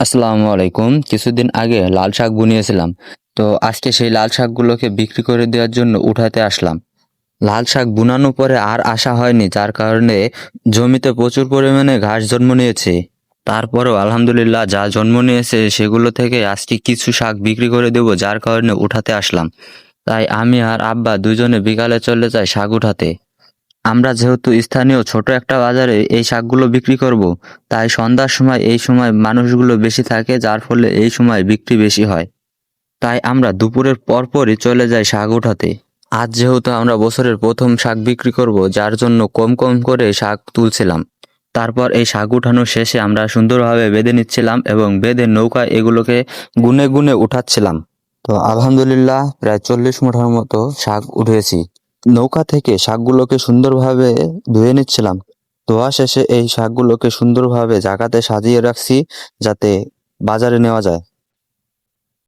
আসসালামু আলাইকুম। কিছুদিন আগে লাল শাক বুনিয়েছিলাম। তো আজকে সেই লাল শাকগুলোকে বিক্রি করে দেওয়ার জন্য উঠাতে আসলাম। লাল শাক বুনানোর পরে আর আসা হয়নি, যার কারণে জমিতে প্রচুর পরিমাণে ঘাস জন্ম নিয়েছে। তারপরেও আলহামদুলিল্লাহ যা জন্ম নিয়েছে সেগুলো থেকে আজকে কিছু শাক বিক্রি করে দেব, যার কারণে উঠাতে আসলাম। তাই আমি আর আব্বা দুজনে বিকালে চলে যাই শাক উঠাতে। আমরা যেহেতু স্থানীয় ছোট একটা বাজারে এই শাকগুলো বিক্রি করব, তাই সন্ধ্যার সময় এই সময় মানুষগুলো বেশি থাকে, যার ফলে এই সময় বিক্রি বেশি হয়। তাই আমরা দুপুরের পরপরই চলে যাই শাক উঠাতে আজ যেহেতু আমরা বছরের প্রথম শাক বিক্রি করব, যার জন্য কম কম করে শাক তুলছিলাম। তারপর এই শাক উঠানোর শেষে আমরা সুন্দরভাবে বেঁধে নিচ্ছিলাম এবং বেঁধে নৌকা এগুলোকে গুনে গুনে উঠাচ্ছিলাম। তো আলহামদুলিল্লাহ, প্রায় চল্লিশ মুঠার মতো শাক উঠেছি। নৌকা থেকে শাকগুলোকে সুন্দরভাবে ধুয়ে নিচ্ছিলাম। ধোয়া শেষে এই শাকগুলোকে সুন্দরভাবে জায়গাতে সাজিয়ে রাখছি যাতে বাজারে নেওয়া যায়।